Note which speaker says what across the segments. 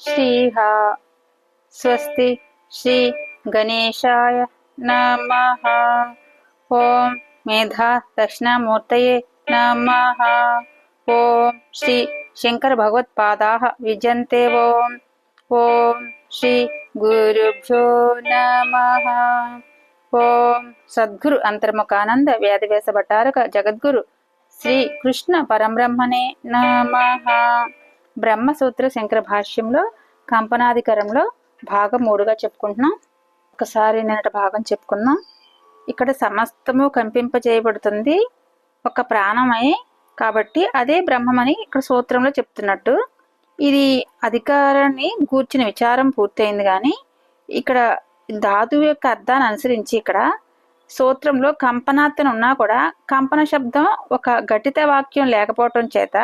Speaker 1: శ్రీహ స్వస్తి శ్రీ గణేశాయ నమ ఓం మేధా దక్షిణామూర్తయే నమ ఓం శ్రీ శంకర భగవత్పాదా విజంతే ఓం ఓం శ్రీ గురుభ్యో నమ ఓం సద్గురు అంతర్ముఖానంద వ్యాధివేశ భట్టారక జగద్గురు శ్రీ కృష్ణ పరంబ్రహ్మణే నమ బ్రహ్మసూత్ర శంకర భాష్యంలో కంపనాధికరంలో భాగం మూడుగా చెప్పుకుంటున్నాం. ఒకసారి నిన్నటి భాగం చెప్పుకున్నాం ఇక్కడ సమస్తము కంపింపజేయబడుతుంది. ఒక ప్రాణమై కాబట్టి అదే బ్రహ్మమని ఇక్కడ సూత్రంలో చెప్తున్నట్టు. ఇది అధికారాన్ని గూర్చిన విచారం పూర్తయింది కానీ ఇక్కడ ధాతువు యొక్క అర్థాన్ని అనుసరించి ఇక్కడ సూత్రంలో కంపనాత్తన ఉన్నా కూడా కంపన శబ్దం ఒక ఘటిత వాక్యం లేకపోవటం చేత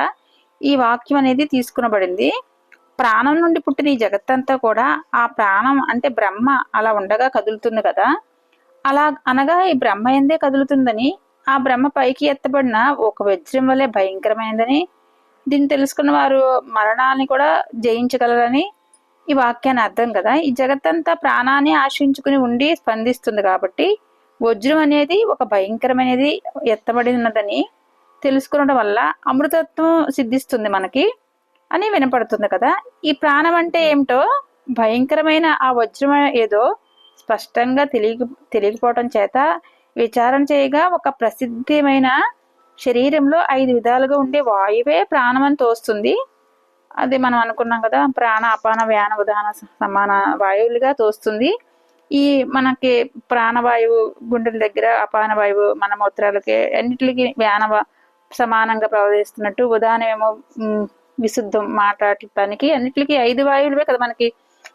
Speaker 1: ఈ వాక్యం అనేది తీసుకునబడింది. ప్రాణం నుండి పుట్టిన ఈ జగత్తంతా కూడా ఆ ప్రాణం అంటే బ్రహ్మ అలా ఉండగా కదులుతుంది కదా. అలా అనగా ఈ బ్రహ్మ ఎందే కదులుతుందని ఆ బ్రహ్మ పైకి ఎత్తబడిన ఒక వజ్రం వలె భయంకరమైనదని దీన్ని తెలుసుకున్న వారు మరణాన్ని కూడా జయించగలరని ఈ వాక్యాన్ని అర్థం కదా. ఈ జగత్తంతా ప్రాణాన్ని ఆశ్రయించుకుని ఉండి స్పందిస్తుంది కాబట్టి వజ్రం అనేది ఒక భయంకరమైనది ఎత్తబడినదని తెలుసుకోవడం వల్ల అమృతత్వం సిద్ధిస్తుంది మనకి అని వినపడుతుంది కదా. ఈ ప్రాణం అంటే ఏమిటో భయంకరమైన ఆ వజ్రం ఏదో స్పష్టంగా తెలియ తెలియకపోవటం చేత విచారణ చేయగా ఒక ప్రసిద్ధమైన శరీరంలో ఐదు విధాలుగా ఉండే వాయువే ప్రాణం అని తోస్తుంది. అది మనం అనుకున్నాం కదా ప్రాణ అపాన వ్యాన ఉదాహరణ సమాన వాయువులుగా తోస్తుంది. ఈ మనకి ప్రాణవాయువు గుండెల దగ్గర అపాన వాయువు మన మూత్రాలకి అన్నిటికి వ్యాన సమానంగా ప్రవహిస్తున్నట్టు ఉదాహరణ ఏమో విశుద్ధం మాట్లాడటానికి అన్నిటికీ ఐదు వాయువులవే కదా మనకి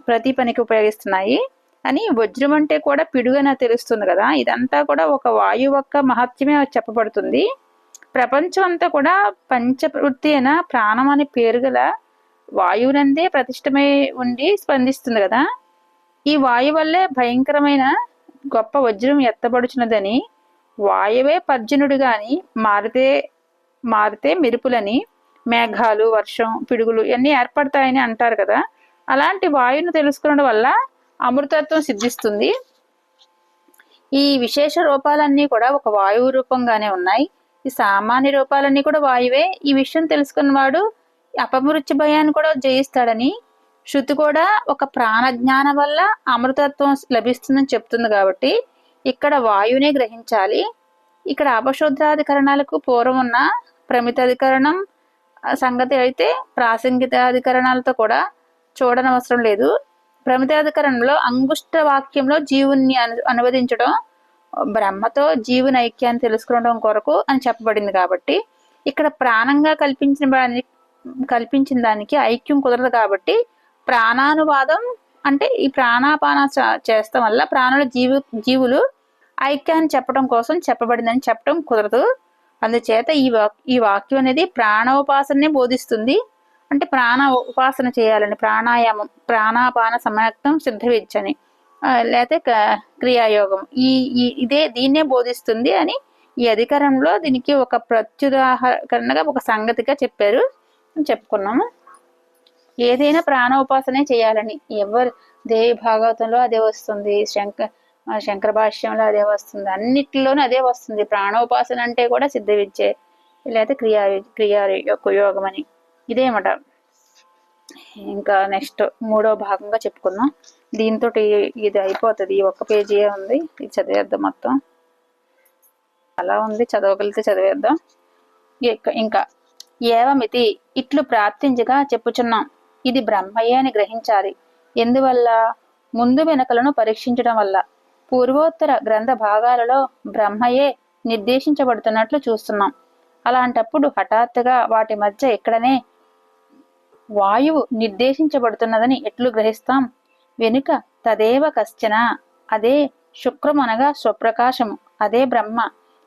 Speaker 1: ప్రతి పనికి ఉపయోగిస్తున్నాయి. అని వజ్రం అంటే కూడా పిడుగన తెలుస్తుంది కదా. ఇదంతా కూడా ఒక వాయువు యొక్క మహత్యమే చెప్పబడుతుంది. ప్రపంచం అంతా కూడా పంచవృత్తి అయిన ప్రాణం అనే పేరు గల వాయువునందే ప్రతిష్టమై ఉండి స్పందిస్తుంది కదా. ఈ వాయు వల్లే భయంకరమైన గొప్ప వజ్రం ఎత్తబడుచున్నదని వాయువే పర్జనుడు గాని మారితే మారితే మెరుపులని మేఘాలు వర్షం పిడుగులు ఇవన్నీ ఏర్పడతాయని అంటారు కదా. అలాంటి వాయువును తెలుసుకోవడం వల్ల అమృతత్వం సిద్ధిస్తుంది. ఈ విశేష రూపాలన్నీ కూడా ఒక వాయువు రూపంగానే ఉన్నాయి. ఈ సామాన్య రూపాలన్నీ కూడా వాయువే. ఈ విషయం తెలుసుకున్నవాడు అపమృత్యు భయాన్ని కూడా జయిస్తాడని. శృతి కూడా ఒక ప్రాణజ్ఞానం వల్ల అమృతత్వం లభిస్తుందని చెప్తుంది కాబట్టి ఇక్కడ వాయువునే గ్రహించాలి. ఇక్కడ అపశుద్ధాధికరణాలకు పూర్వం ఉన్న ప్రమితాధికరణం సంగతి అయితే ప్రాసంగితాధికరణాలతో కూడా చూడనవసరం లేదు. ప్రమితాధికరణంలో అంగుష్ట వాక్యంలో జీవుని అను అనువదించడం బ్రహ్మతో జీవుని ఐక్యాన్ని తెలుసుకోవడం కొరకు అని చెప్పబడింది కాబట్టి ఇక్కడ ప్రాణంగా కల్పించిన దాని కల్పించిన దానికి ఐక్యం కుదరదు కాబట్టి ప్రాణానువాదం అంటే ఈ ప్రాణాపాన చ- చేస్తాం వల్ల ప్రాణుల జీవు జీవులు ఐక్యాన్ని చెప్పడం కోసం చెప్పబడిందని చెప్పడం కుదరదు. అందుచేత ఈ వాక్ ఈ వాక్యం అనేది ప్రాణోపాసననే బోధిస్తుంది. అంటే ప్రాణ ఉపాసన చేయాలని ప్రాణాయామం ప్రాణాపాన సమయక్తం సిద్ధవిచ్చని ఆ, లేకపోతే క- క్రియాయోగం. ఈ ఇదే దీన్నే బోధిస్తుంది అని ఈ అధికారంలో దీనికి ఒక ప్రత్యుదాహరణగా ఒక సంగతిగా చెప్పారు చెప్పుకున్నాము. ఏదైనా ప్రాణ ఉపాసనే చేయాలని ఎవరు దేవి భాగవతంలో అదే వస్తుంది. శంకర్ శంకర భాష్యంలో అదే వస్తుంది. అన్నిటిలోనూ అదే వస్తుంది. ప్రాణోపాసన అంటే కూడా సిద్ధ విద్యే లేకపోతే క్రియా క్రియా యొక్క యోగం అని. ఇదేమట ఇంకా నెక్స్ట్ మూడో భాగంగా చెప్పుకుందాం. దీంతో ఇది అయిపోతుంది. ఈ ఒక్క పేజీ ఉంది. ఇది చదివేద్దాం మొత్తం. అలా ఉంది. చదవగలిగితే చదివేద్దాం. ఇంకా ఏవమితి? ఇట్లు ప్రార్థించగా చెప్పుచున్నాం. ఇది బ్రహ్మయ్య అని గ్రహించాలి. ఎందువల్ల? ముందు వెనుకలను పరీక్షించడం వల్ల. పూర్వోత్తర గ్రంథ భాగాలలో బ్రహ్మయే నిర్దేశించబడుతున్నట్లు చూస్తున్నాం. అలాంటప్పుడు హఠాత్తుగా వాటి మధ్య ఎక్కడనే వాయువు నిర్దేశించబడుతున్నదని ఎట్లు గ్రహిస్తాం? వెనుక తదేవ కశ్చన అదే శుక్రం అనగా స్వప్రకాశము అదే బ్రహ్మ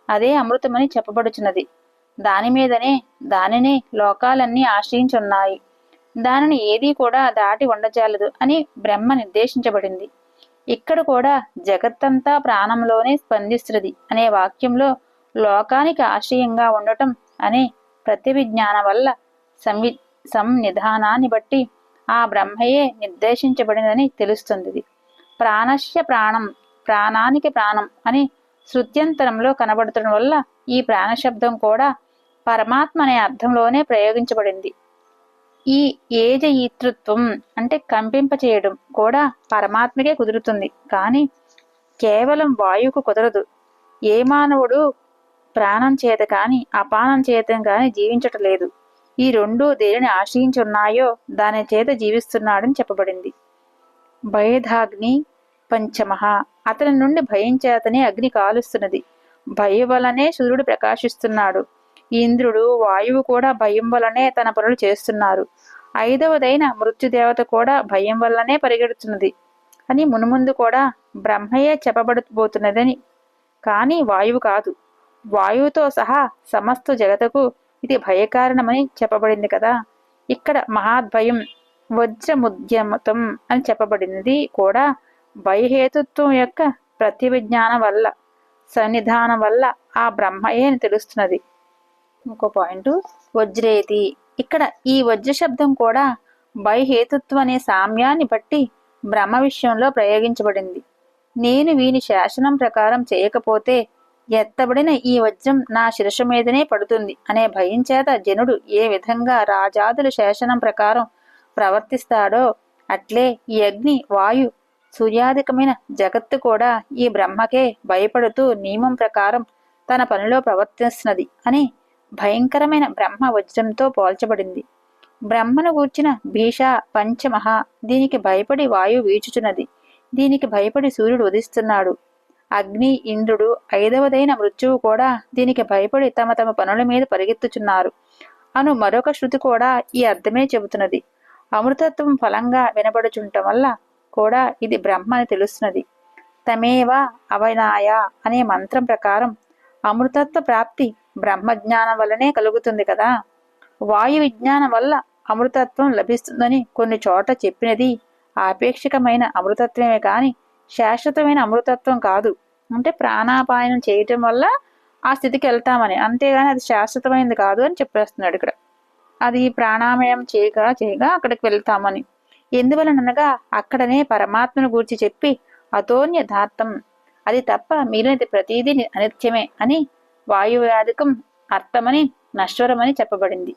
Speaker 1: అదే అమృతమని చెప్పబడుచున్నది. దాని మీదనే దానినే లోకాలన్నీ ఆశ్రయించున్నాయి. దానిని ఏదీ కూడా దాటి ఉండజాలదు అని బ్రహ్మ నిర్దేశించబడింది. ఇక్కడ కూడా జగత్తంతా ప్రాణంలోనే స్పందిస్తున్నది అనే వాక్యంలో లోకానికి ఆశ్రయంగా ఉండటం అనే ప్రతివిజ్ఞాన వల్ల సంవి సంనిధానాన్ని బట్టి ఆ బ్రహ్మయే నిర్దేశించబడినదని తెలుస్తుంది ప్రాణశ్య ప్రాణస్య ప్రాణం ప్రాణానికి ప్రాణం అని శృత్యంతరంలో కనబడుతున్న వల్ల ఈ ప్రాణశబ్దం కూడా పరమాత్మ అనే అర్థంలోనే ప్రయోగించబడింది. ఈ ఏజయీతృత్వం అంటే కంపింప చేయడం కూడా పరమాత్మకే కుదురుతుంది. కానీ కేవలం వాయువుకు కుదరదు. ఏ మానవుడు ప్రాణం చేత కాని అపానం చేత కాని జీవించటలేదు ఈ రెండు దేనిని ఆశ్రయించున్నాయో దాని చేత జీవిస్తున్నాడని చెప్పబడింది. భయధాగ్ని పంచమహ. అతని నుండి భయం చేతనే అగ్ని కాలుస్తున్నది. భయం వలనే సూర్యుడు ప్రకాశిస్తున్నాడు. ఇంద్రుడు వాయువు కూడా భయం వల్లనే తన పనులు చేస్తున్నారు. ఐదవదైన మృత్యుదేవత కూడా భయం వల్లనే పరిగెడుతున్నది. అని మునుముందు కూడా బ్రహ్మయే చెప్పబడబోతున్నదని కానీ వాయువు కాదు. వాయువుతో సహా సమస్త జగతకు ఇది భయకారణమని చెప్పబడింది కదా. ఇక్కడ మహాద్భయం వజ్రముద్యమతం అని చెప్పబడినది కూడా భయహేతుత్వం యొక్క ప్రతివిజ్ఞానం వల్ల సన్నిధానం వల్ల ఆ బ్రహ్మయే అని తెలుస్తున్నది. ఇంకో పాయింట్. వజ్రేతి. ఇక్కడ ఈ వజ్ర శబ్దం కూడా బైహేతుత్వ అనే సామ్యాన్ని బట్టి బ్రహ్మ విషయంలో ప్రయోగించబడింది. నేను వీని శాసనం ప్రకారం చేయకపోతే ఎత్తబడిన ఈ వజ్రం నా శిరష మీదనే పడుతుంది అనే భయం చేత జనుడు ఏ విధంగా రాజాదుల శాసనం ప్రకారం ప్రవర్తిస్తాడో అట్లే ఈ అగ్ని వాయు సూర్యాధికమైన జగత్తు కూడా ఈ బ్రహ్మకే భయపడుతూ నియమం ప్రకారం తన పనిలో ప్రవర్తిస్తున్నది అని భయంకరమైన బ్రహ్మ వజ్రంతో పోల్చబడింది. బ్రహ్మను గూర్చిన భీష పంచమహ దీనికి భయపడి వాయువు వీచుచున్నది. దీనికి భయపడి సూర్యుడు ఉదిస్తున్నాడు. అగ్ని ఇంద్రుడు ఐదవదైన మృత్యువు కూడా దీనికి భయపడి తమ తమ పనుల మీద పరిగెత్తుచున్నారు. అను మరొక శృతి కూడా ఈ అర్థమే చెబుతున్నది. అమృతత్వం ఫలంగా వినబడుచుండటం వల్ల కూడా ఇది బ్రహ్మ అని తెలుస్తున్నది. తమేవ అవనాయ అనే మంత్రం ప్రకారం అమృతత్వ ప్రాప్తి బ్రహ్మజ్ఞానం వల్లనే కలుగుతుంది కదా. వాయు విజ్ఞానం వల్ల అమృతత్వం లభిస్తుందని కొన్ని చోట చెప్పినది ఆపేక్షికమైన అమృతత్వమే కానీ శాశ్వతమైన అమృతత్వం కాదు. అంటే ప్రాణాపాయనం చేయటం వల్ల ఆ స్థితికి వెళ్తామని. అంతేగాని అది శాశ్వతమైనది కాదు అని చెప్పేస్తున్నాడు ఇక్కడ. అది ప్రాణామయం చేయగా చేయగా అక్కడికి వెళ్తామని. ఎందువలనగా అక్కడనే పరమాత్మను గూర్చి చెప్పి అతోన్యథార్థం అది తప్ప మిగిలినది ప్రతిదీ అనిత్యమే అని వాయువ్యాధికం అర్థమని నశ్వరమని చెప్పబడింది.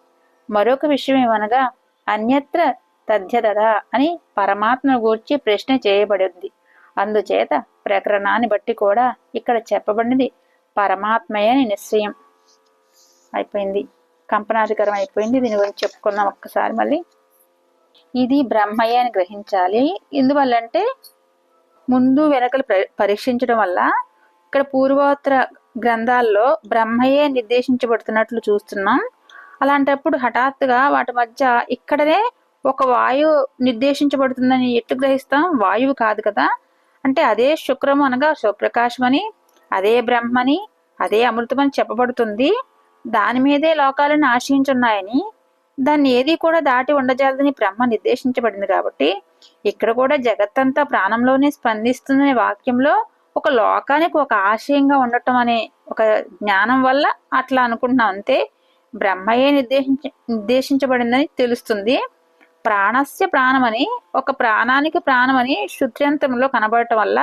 Speaker 1: మరొక విషయం ఏమనగా అన్యత్ర తథ్యదద అని పరమాత్మను గూర్చి ప్రశ్న చేయబడింది. అందుచేత ప్రకరణాన్ని బట్టి కూడా ఇక్కడ చెప్పబడినది పరమాత్మయని నిశ్చయం. అయిపోయింది. కంపనాధికరం అయిపోయింది. దీని గురించి చెప్పుకున్నాం ఒక్కసారి మళ్ళీ. ఇది బ్రహ్మయ్య అని గ్రహించాలి. ఎందువల్లంటే ముందు వెనకలు పరీక్షించడం వల్ల ఇక్కడ పూర్వోత్తర గ్రంథాల్లో బ్రహ్మయే నిర్దేశించబడుతున్నట్లు చూస్తున్నాం. అలాంటప్పుడు హఠాత్తుగా వాటి మధ్య ఇక్కడనే ఒక వాయువు నిర్దేశించబడుతుందని ఎట్టు గ్రహిస్తాం? వాయువు కాదు కదా. అంటే అదే శుక్రము అనగా శుభ్రకాశమని అదే బ్రహ్మని అదే అమృతమని చెప్పబడుతుంది. దాని మీదే లోకాలను ఆశ్రయించున్నాయని దాన్ని ఏది కూడా దాటి ఉండజాలదని బ్రహ్మ నిర్దేశించబడింది కాబట్టి ఇక్కడ కూడా జగత్తంతా ప్రాణంలోనే స్పందిస్తుందనే వాక్యంలో ఒక లోకానికి ఒక ఆశయంగా ఉండటం అనే ఒక జ్ఞానం వల్ల అట్లా అనుకుంటున్నాం. అంతే బ్రహ్మయే నిర్దేశించ నిర్దేశించబడిందని తెలుస్తుంది. ప్రాణస్య ప్రాణమని ఒక ప్రాణానికి ప్రాణమని శుద్ధ్యంతంలో కనబడటం వల్ల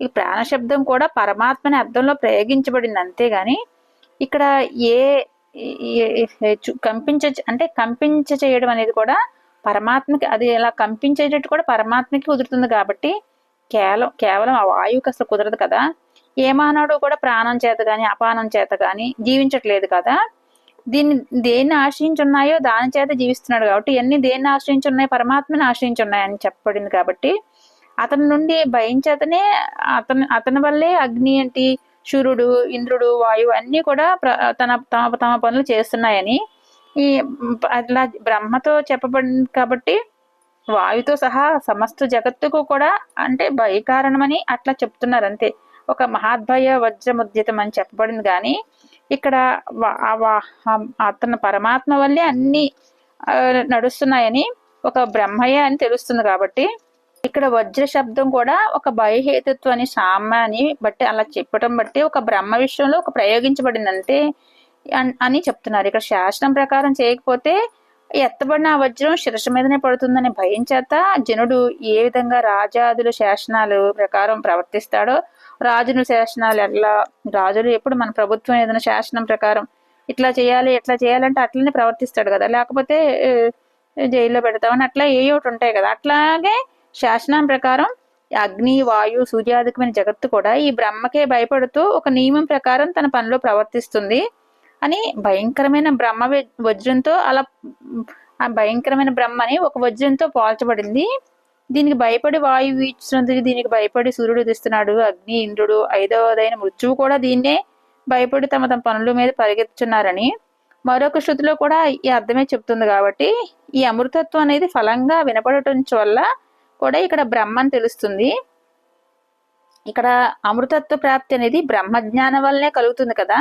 Speaker 1: ఈ ప్రాణశబ్దం కూడా పరమాత్మని అర్థంలో ప్రయోగించబడింది. అంతేగాని ఇక్కడ ఏ కంపించ అంటే కంపించ చేయడం అనేది కూడా పరమాత్మకి అది ఇలా కంపించేటట్టు కూడా పరమాత్మకి కుదురుతుంది కాబట్టి కేవలం కేవలం ఆ వాయువుకి అసలు కుదరదు కదా. ఏ మానవుడు కూడా ప్రాణం చేత కానీ అపానం చేత కానీ జీవించట్లేదు కదా. దీన్ని దేన్ని ఆశ్రయించున్నాయో దాని చేత జీవిస్తున్నాడు కాబట్టి ఇవన్నీ దేన్ని ఆశ్రయించున్నాయి? పరమాత్మని ఆశ్రయించున్నాయని చెప్పబడింది కాబట్టి అతని నుండి భయం చేతనే అతను అతని వల్లే అగ్ని ఏంటి సూర్యుడు ఇంద్రుడు వాయువు అన్నీ కూడా తన తమ తమ పనులు చేస్తున్నాయని ఈ అట్లా బ్రహ్మతో చెప్పబడింది కాబట్టి వాయుతో సహా సమస్త జగత్తుకు కూడా అంటే భయకారణమని అట్లా చెప్తున్నారు అంతే. ఒక మహాద్భయ వజ్రముద్యతం అని చెప్పబడింది కానీ ఇక్కడ అతను పరమాత్మ వల్లే అన్ని నడుస్తున్నాయని ఒక బ్రహ్మయ్య అని తెలుస్తుంది కాబట్టి ఇక్కడ వజ్ర శబ్దం కూడా ఒక భయహేతుత్వ అని సామాన్ని బట్టి అలా చెప్పడం బట్టి ఒక బ్రహ్మ విషయంలో ఒక ప్రయోగించబడింది అంతే అని చెప్తున్నారు. ఇక్కడ శాసనం ప్రకారం చేయకపోతే ఎత్తబడిన ఆ వజ్రం శిరస్సు మీదనే పడుతుందని భయం చేత జనుడు ఏ విధంగా రాజాదుల శాసనాలు ప్రకారం ప్రవర్తిస్తాడో రాజుల శాసనాలు ఎట్లా రాజులు ఎప్పుడు మన ప్రభుత్వం ఏదైనా శాసనం ప్రకారం ఇట్లా చేయాలి ఎట్లా చేయాలంటే అట్లనే ప్రవర్తిస్తాడు కదా. లేకపోతే జైల్లో పెడతామని అట్లా ఏ ఒకటి ఉంటాయి కదా. అట్లాగే శాసనం ప్రకారం అగ్ని వాయు సూర్యాధికమైన జగత్తు కూడా ఈ బ్రహ్మకే భయపడుతూ ఒక నియమం ప్రకారం తన పనిలో ప్రవర్తిస్తుంది. అని భయంకరమైన బ్రహ్మ వజ్రంతో అలా ఆ భయంకరమైన బ్రహ్మని ఒక వజ్రంతో పోల్చబడింది. దీనికి భయపడి వాయువు వీచుతుంది దీనికి భయపడి సూర్యుడు ఉదిస్తున్నాడు అగ్ని ఇంద్రుడు ఐదవదైన మృత్యువు కూడా దీన్నే భయపడి తమ తమ పనుల మీద పరిగెత్తుచున్నారని మరొక శృతిలో కూడా ఈ అర్థమే చెప్తుంది కాబట్టి ఈ అమృతత్వం అనేది ఫలంగా వినపడటం వల్ల కూడా ఇక్కడ బ్రహ్మని తెలుస్తుంది. ఇక్కడ అమృతత్వ ప్రాప్తి అనేది బ్రహ్మజ్ఞానం వల్లనే కలుగుతుంది కదా.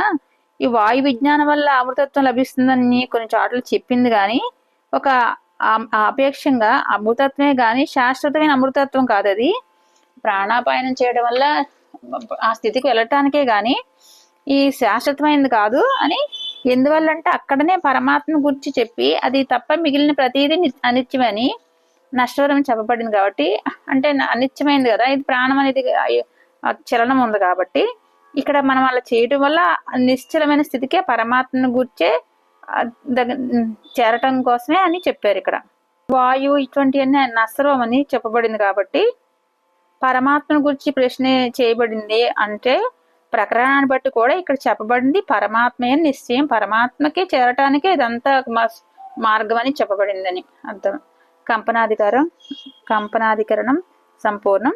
Speaker 1: ఈ వాయు విజ్ఞానం వల్ల అమృతత్వం లభిస్తుందని కొన్ని చోట్ల చెప్పింది కానీ ఒక అపేక్షంగా ఆపేక్షంగా అమృతత్వమే కానీ శాశ్వతమైన అమృతత్వం కాదు అది. ప్రాణాపాయనం చేయడం వల్ల ఆ స్థితికి వెళ్ళటానికే కానీ ఈ శాశ్వతమైనది కాదు అని ఎందువల్ల అంటే అక్కడనే పరమాత్మ గురించి చెప్పి అది తప్ప మిగిలిన ప్రతిదీ ని- అనిత్యమని నశ్వరం చెప్పబడింది కాబట్టి అంటే అనిత్యమైంది కదా ఇది ప్రాణం అనేది చలనం ఉంది కాబట్టి ఇక్కడ మనం అలా చేయడం వల్ల నిశ్చలమైన స్థితికే పరమాత్మను గుర్చే దగ్గర చేరటం కోసమే అని చెప్పారు ఇక్కడ. వాయు ఇటువంటివన్నీ నశ్వరం అని చెప్పబడింది కాబట్టి పరమాత్మను గురించి ప్రశ్న చేయబడింది అంటే ప్రకరణాన్ని బట్టి కూడా ఇక్కడ చెప్పబడింది పరమాత్మయే నిశ్చయం. పరమాత్మకే చేరటానికే ఇదంతా మార్గం అని చెప్పబడిందని. అర్థం. కంపనాధికారం కంపనాధికరణం సంపూర్ణం.